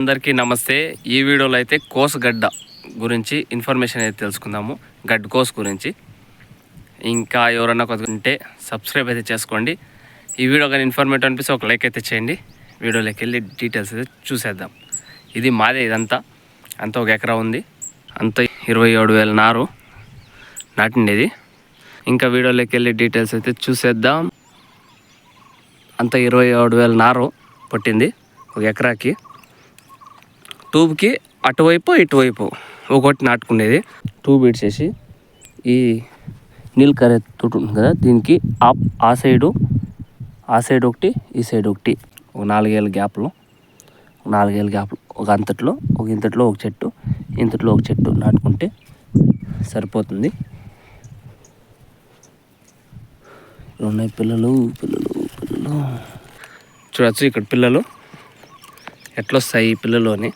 అందరికీ నమస్తే. ఈ వీడియోలో అయితే కోసగడ్డ గురించి ఇన్ఫర్మేషన్ అయితే తెలుసుకుందాము. గడ్డ కోస్ గురించి. ఇంకా ఎవరన్నా కొద్ది ఉంటే సబ్స్క్రైబ్ అయితే చేసుకోండి. ఈ వీడియో కానీ ఇన్ఫర్మేటివ్ అనిపిస్తే ఒక లైక్ అయితే చేయండి. వీడియోలోకి వెళ్ళి డీటెయిల్స్ అయితే చూసేద్దాం. ఇది మాదే ఇదంతా. అంత ఒక ఎకరా ఉంది. అంత ఇరవై ఏడు వేల నారు నాటిండేది. ఇంకా వీడియోలోకి వెళ్ళి డీటెయిల్స్ అయితే చూసేద్దాం. అంత ఇరవై ఏడు వేల నారు పట్టింది ఒక ఎకరాకి. ట్యూబ్కి అటువైపు ఇటువైపు ఒకటి నాటుకునేది ట్యూబ్ ఇడ్చేసి ఈ నీళ్ళు కరే తోటి ఉంటుంది కదా దీనికి ఆ ఆ సైడు ఆ సైడ్ ఒకటి ఈ సైడ్ ఒకటి ఒక నాలుగేళ్ళ గ్యాప్లో ఒక నాలుగేళ్ళ గ్యాప్ ఒక అంతట్లో ఒక ఇంతట్లో ఒక చెట్టు ఇంతట్లో ఒక చెట్టు నాటుకుంటే సరిపోతుంది. ఉన్నాయి పిల్లలు పిల్లలు పిల్లలు. చూడొచ్చు ఇక్కడ పిల్లలు. ఎట్లొస్తాయి ఈ పిల్లలు అని.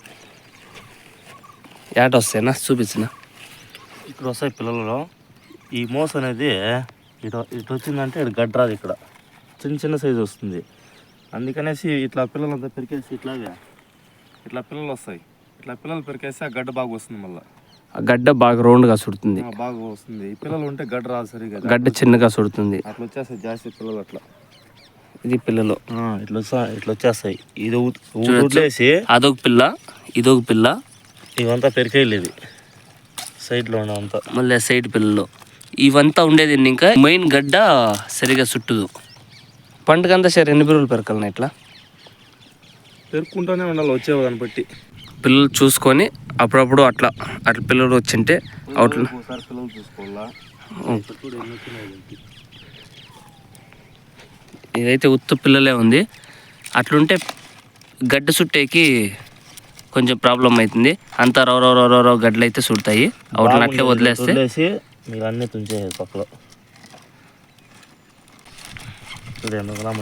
ఏట వస్తాయినా చూపించిన? ఇక్కడ వస్తాయి పిల్లలలో ఈ మోస అనేది ఇటు ఇటు వచ్చిందంటే ఇటు గడ్రాది ఇక్కడ. చిన్న చిన్న సైజు వస్తుంది. అందుకనేసి ఇట్లా పిల్లలంతా పెరికేసి ఇట్లాగే. ఇట్లా పిల్లలు వస్తాయి. ఇట్లా పిల్లలు పెరికేసి ఆ గడ్డ బాగా వస్తుంది మళ్ళీ. ఆ గడ్డ బాగా రౌండ్గా సుడుతుంది. బాగా వస్తుంది. ఈ పిల్లలు ఉంటే గడ్డ రాదు సరిగా గడ్డ చిన్నగా సుడుతుంది. అట్లా వచ్చేస్తాయి జాస్తి పిల్లలు అట్లా. ఇది పిల్లలు. ఇట్లా వస్తా ఇట్లా వచ్చేస్తాయి. ఇది అదొక పిల్ల ఇదొక పిల్ల. ఇవంతా పెరికేయలేదు సైడ్లో ఉన్నదంతా మళ్ళీ సైడ్ పిల్లలు. ఇవంతా ఉండేది ఇంకా? మెయిన్ గడ్డ సరిగా చుట్టదు. పంటకంతా సరే ఎన్ని పిల్లలు పెరకాలన్నా ఇట్లా? పెరుక్కుంటూనే ఉండాలి వచ్చే దాన్ని బట్టి. పిల్లలు చూసుకొని అప్పుడప్పుడు అట్లా అట్లా పిల్లలు వచ్చింటే అవుట్ల. ఇదైతే ఉత్తు పిల్లలే ఉంది అట్లుంటే గడ్డ చుట్టేకి కొంచెం ప్రాబ్లం అవుతుంది. అంతా రవ రవ రవ రవ గడ్డలు అయితే చుడతాయి అవుట్లని అట్లే వదిలేస్తే మీరు అన్నీ తుంచేసేది పక్కలో.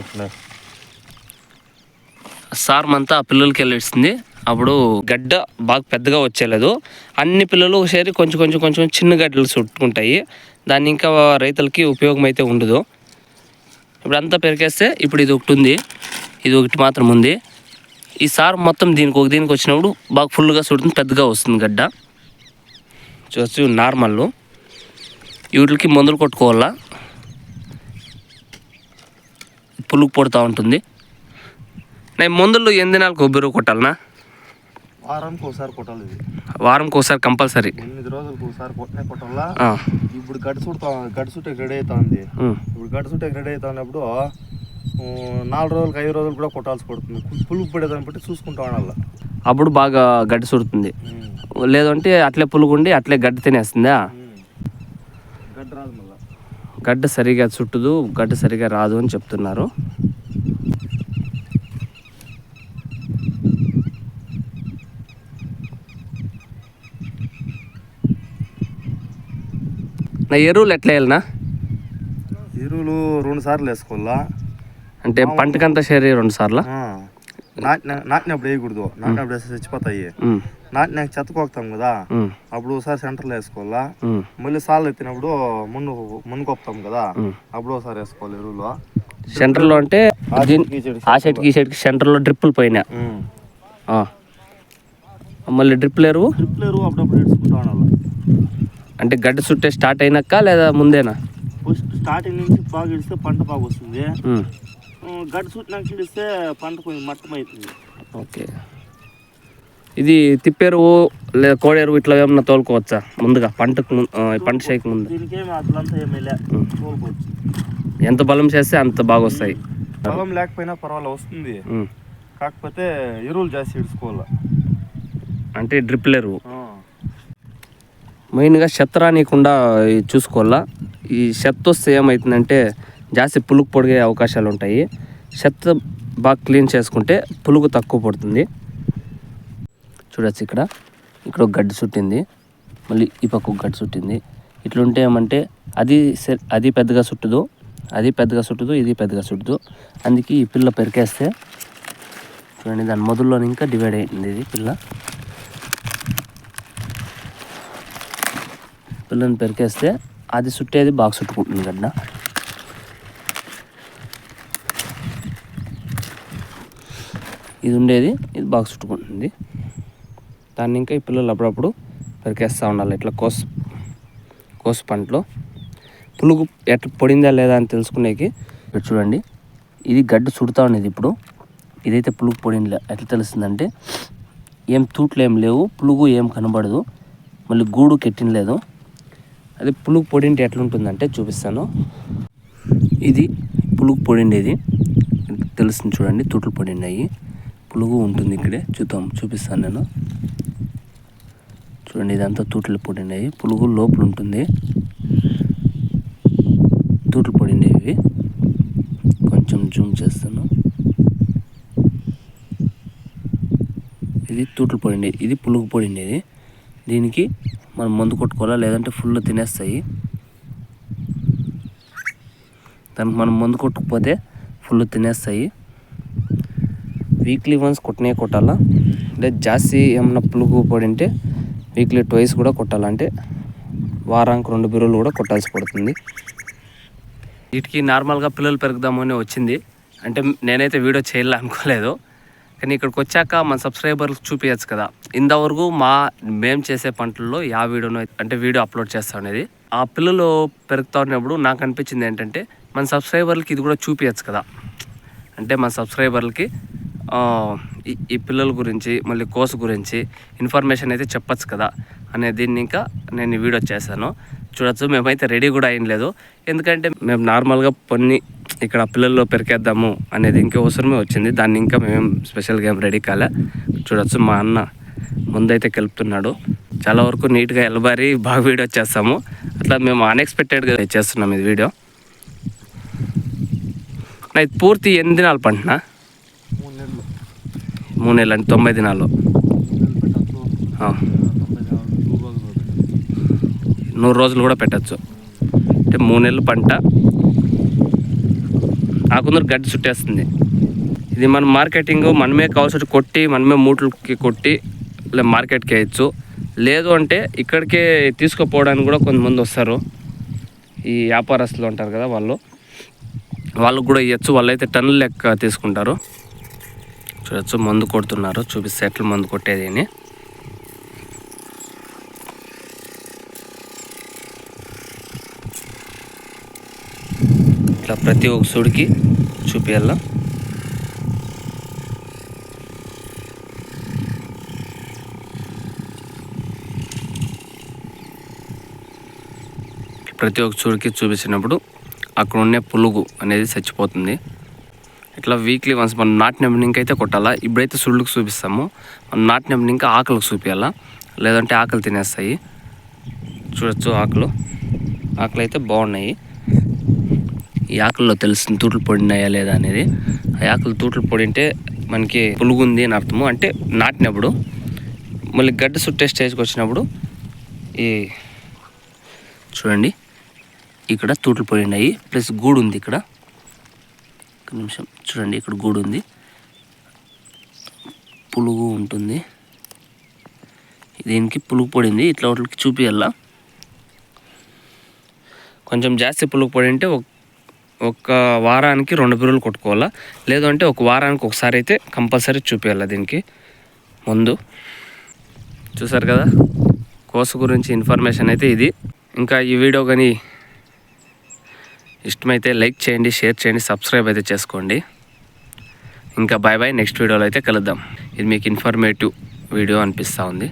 వచ్చినాయి సార్మంతా ఆ పిల్లలకి వెళ్ళిస్తుంది. అప్పుడు గడ్డ బాగా పెద్దగా వచ్చేలేదు అన్ని పిల్లలు ఒకసారి కొంచెం కొంచెం కొంచెం చిన్న గడ్డలు చుట్టుకుంటాయి. దాన్ని ఇంకా రైతులకి ఉపయోగం అయితే ఉండదు. ఇప్పుడు అంతా పెరికేస్తే ఇప్పుడు ఇది ఒకటి ఉంది. ఇది ఒకటి మాత్రం ఉంది. ఈ సార్ మొత్తం దీనికి ఒక దీనికి వచ్చినప్పుడు బాగా ఫుల్గా చుడుతుంది పెద్దగా వస్తుంది గడ్డ. చూసి నార్మల్ వీటికి మందులు కొట్టుకోవాలా? పులుగు పడుతూ ఉంటుంది. నేను మందులు ఎన్ని దినాలకు కొబ్బరి కొట్టాలనా? వారానికి ఒకసారి కొట్టాలి వారంకి ఒకసారి కంపల్సరీ. ఎనిమిది రోజులకు ఒకసారి కొట్టనే కొట్టాలా? ఇప్పుడు గడ్డ చుడతా గడ్డ చుట్టకి రెడీ అవుతుంది. ఇప్పుడు గడ్డ చుట్టకి రెడీ అవుతున్నప్పుడు నాలుగు రోజులకు ఐదు రోజులు కూడా కొట్టాల్సి పడుతుంది. పులుగు పడేదాన్ని బట్టి చూసుకుంటా ఉండాలి అప్పుడు బాగా గడ్డి సుడుతుంది. లేదంటే అట్లే పులుగుండి అట్లే గడ్డి తినేస్తుందా? గడ్డ రాదు మళ్ళీ. గడ్డ సరిగా చుట్టదు గడ్డ సరిగా రాదు అని చెప్తున్నారు. నా ఎరువులు ఎట్లా వేయాలనా ఎరువులు రెండు సార్లు వేసుకోవాలా? అంటే పంటకంతా షేర్ రెండు సార్లు? నాటినప్పుడు వేయకూడదు. నాటినప్పుడు వేస్తే చచ్చిపోతాయి. నాటినాక చెత్తకోకుతాం కదా అప్పుడు ఒకసారి సెంటర్లో వేసుకోవాలా? మళ్ళీ సార్లు ఎత్తినప్పుడు మున్ను మున్ను కొప్తాం కదా అప్పుడు ఒకసారి వేసుకోవాలి ఎరువులు. సెంటర్లో అంటే ఆ సైడ్కి ఈ సైడ్కి సెంటర్లో డ్రిప్పులు పోయినా. మళ్ళీ డ్రిప్పులు ఎరువు? డ్రిప్లు ఎరువు అప్పుడప్పుడు ఇడుచుకుంటా ఉండాలి. అంటే గడ్డ చుట్టే స్టార్ట్ అయినాక లేదా ముందేనా? ఫస్ట్ స్టార్టింగ్ నుంచి బాగా ఇడిస్తే పంట బాగా వస్తుంది. గడ్డి చుట్టినాక పంట కొంచెం మట్టం అవుతుంది ఓకే. ఇది తిప్పెరువు లేదా కోడెరువు ఇట్లా ఏమన్నా తోలుకోవచ్చా? ముందుగా పంటకు పంట చేయక ముందు. ఎంత బలం చేస్తే అంత బాగా వస్తాయి పొలం లేకపోయినా పర్వాలేదు వస్తుంది. కాకపోతే ఎరువులు జాస్తి ఇడుచుకోవాలి అంటే డ్రిప్పులు ఎరువు. మెయిన్గా చెత్త రానియకుండా చూసుకోవాలా. ఈ చెత్త వస్తే ఏమవుతుందంటే జాస్తి పులుగు పొడిగే అవకాశాలు ఉంటాయి చెత్త బాగా క్లీన్ చేసుకుంటే పులుగు తక్కువ పడుతుంది. చూడొచ్చు ఇక్కడ. ఇక్కడ ఒక గడ్డి చుట్టింది. మళ్ళీ ఈ పక్క గడ్డి చుట్టింది. ఇట్లుంటే ఏమంటే అది అది పెద్దగా చుట్టదు. అది పెద్దగా చుట్టదు ఇది పెద్దగా చుట్టదు. అందుకే ఈ పిల్ల పెరికేస్తే చూడండి దాని మొదల్లో ఇంకా డివైడ్ అయింది ఇది పిల్ల. పిల్లని పెరికేస్తే అది చుట్టేది బాగా చుట్టుకుంటుంది గడ్డ. ఇది ఉండేది. ఇది బాగా చుట్టుకుంటుంది. దాన్ని ఇంకా ఈ పిల్లలు అప్పుడప్పుడు పెరికేస్తూ ఉండాలి. ఇట్లా కోస్ కోసు పంటలో. పులుగు ఎట్లా పొడిందా లేదా అని తెలుసుకునేకి ఇక్కడ చూడండి. ఇది గడ్డ చుడుతూ ఉండేది ఇప్పుడు. ఇదైతే పులుగు పొడింది ఎట్లా తెలుస్తుందంటే ఏం తూట్లు ఏం లేవు పులుగు ఏం కనబడదు. మళ్ళీ గూడు కెట్టిన లేదు అది పులుగు పొడింటి ఎట్లుంటుందంటే చూపిస్తాను. ఇది పులుగు పొడిండేది. తెలుస్తుంది చూడండి తూట్లు పొడిండాయి పులుగు ఉంటుంది ఇక్కడే. చూద్దాం చూపిస్తాను నేను. చూడండి ఇదంతా తూట్లు పొడిండాయి పులుగు లోపల ఉంటుంది. తూట్లు పొడిండేవి కొంచెం జూమ్ చేస్తాను. ఇది తూట్లు పొడిండే ఇది పులుగు పొడిండేది దీనికి మనం మందు కొట్టుకోవాలా? లేదంటే ఫుల్ తినేస్తాయి. దానికి మనం మందు కొట్టుకుపోతే ఫుల్ తినేస్తాయి. వీక్లీ వన్స్ కొట్టినే కొట్టాలా? అంటే జాస్తి ఏమన్నా పులుగు పడింటే వీక్లీ ట్వైస్ కూడా కొట్టాలంటే వారానికి రెండు బిరువులు కూడా కొట్టాల్సి పడుతుంది. వీటికి నార్మల్గా పిల్లలు పెరుగుదామని వచ్చింది. అంటే నేనైతే వీడియో చేయాలి అనుకోలేదు. కానీ ఇక్కడికి వచ్చాక మన సబ్స్క్రైబర్లకు చూపించచ్చు కదా. ఇంతవరకు మా మేము చేసే పంటల్లో యా వీడియోను అంటే వీడియో అప్లోడ్ చేస్తా ఉండేది ఆ పిల్లలు పెరుగుతా ఉన్నప్పుడు నాకు అనిపించింది ఏంటంటే మన సబ్స్క్రైబర్లకి ఇది కూడా చూపించచ్చు కదా. అంటే మన సబ్స్క్రైబర్లకి ఈ ఈ పిల్లల గురించి మళ్ళీ కోర్సు గురించి ఇన్ఫర్మేషన్ అయితే చెప్పచ్చు కదా అనే దీన్ని ఇంకా నేను వీడియో చేశాను. చూడొచ్చు మేమైతే రెడీ కూడా అయ్యలేదు ఎందుకంటే మేము నార్మల్గా కొన్ని ఇక్కడ పిల్లల్లో పెరికేద్దాము అనేది ఇంకా అవసరమే వచ్చింది. దాన్ని ఇంకా మేము స్పెషల్గా ఏం రెడీ కాలే. చూడొచ్చు మా అన్న ముందైతే కలుపుతున్నాడు. చాలా వరకు నీట్గా ఎలబారి బాగా వీడియో చేస్తాము. అట్లా మేము అన్ఎక్స్పెక్టెడ్గా చేస్తున్నాం ఇది వీడియో. నా ఇది పూర్తి ఎన్ని దినాలు పంటనా? మూడు నెలలు అంటే తొంభై దినాలు నూరు రోజులు కూడా పెట్టచ్చు. అంటే మూడు నెలలు పంట. ఆకుందరు గడ్డి చుట్టేస్తుంది. ఇది మన మార్కెటింగ్ మనమే కావాల్సి కొట్టి మనమే మూటలకి కొట్టి ఇలా మార్కెట్కి వేయచ్చు. లేదు అంటే ఇక్కడికే తీసుకుపోవడానికి కూడా కొంతమంది వస్తారు. ఈ వ్యాపారస్తులు ఉంటారు కదా వాళ్ళు. వాళ్ళకు కూడా ఇవ్వచ్చు వాళ్ళైతే టన్నుల లెక్క తీసుకుంటారు. చూడొచ్చు మందు కొడుతున్నారు. చూపిస్తే ఎట్లా మందు కొట్టేది అని. ఇట్లా ప్రతి ఒక్క సుడికి చూపియాల. ప్రతి ఒక్క చూడికి చూపించినప్పుడు అక్కడ ఉండే పులుగు అనేది చచ్చిపోతుంది. ఇట్లా వీక్లీ వన్స్ మనం నాటిన అయితే కొట్టాలా? ఇప్పుడైతే సుళ్ళుకు చూపిస్తాము. మనం నాటిన ఇంకా ఆకలికి చూపించాలా లేదంటే ఆకలి తినేస్తాయి. చూడొచ్చు ఆకులు. ఆకులు అయితే బాగున్నాయి. ఈ ఆకుల్లో తెలుస్తుంది తూట్లు పొడినాయా లేదా అనేది. ఆ ఆకులు తూట్లు పొడింటే మనకి పులుగుంది అని అర్థము. అంటే నాటినప్పుడు మళ్ళీ గడ్డ సుట్టే స్టేజ్కి వచ్చినప్పుడు ఈ చూడండి. ఇక్కడ తూట్లు పొడినాయి ప్లస్ గూడు ఉంది ఇక్కడ. ఒక నిమిషం. చూడండి ఇక్కడ గూడు ఉంది. పులుగు ఉంటుంది. దీనికి పులుగు పడింది ఇట్లా వాటికి చూపియాల కొంచెం జాస్తి పులుగు పొడి ఉంటే ఒక ఒక వారానికి రెండు బిరువులు కొట్టుకోవాలా? లేదు అంటే ఒక వారానికి ఒకసారి అయితే కంపల్సరీ చూపించాలి దీనికి? ముందు. చూసారు కదా? కోసు గురించి ఇన్ఫర్మేషన్ అయితే ఇది. ఇంకా ఈ వీడియో కానీ ఇష్టమైతే లైక్ చేయండి షేర్ చేయండి సబ్స్క్రైబ్ అయితే చేసుకోండి. ఇంకా బాయ్ బాయ్ నెక్స్ట్ వీడియోలో అయితే కలుద్దాం. ఇది మీకు ఇన్ఫర్మేటివ్ వీడియో అనిపిస్తూ ఉంది.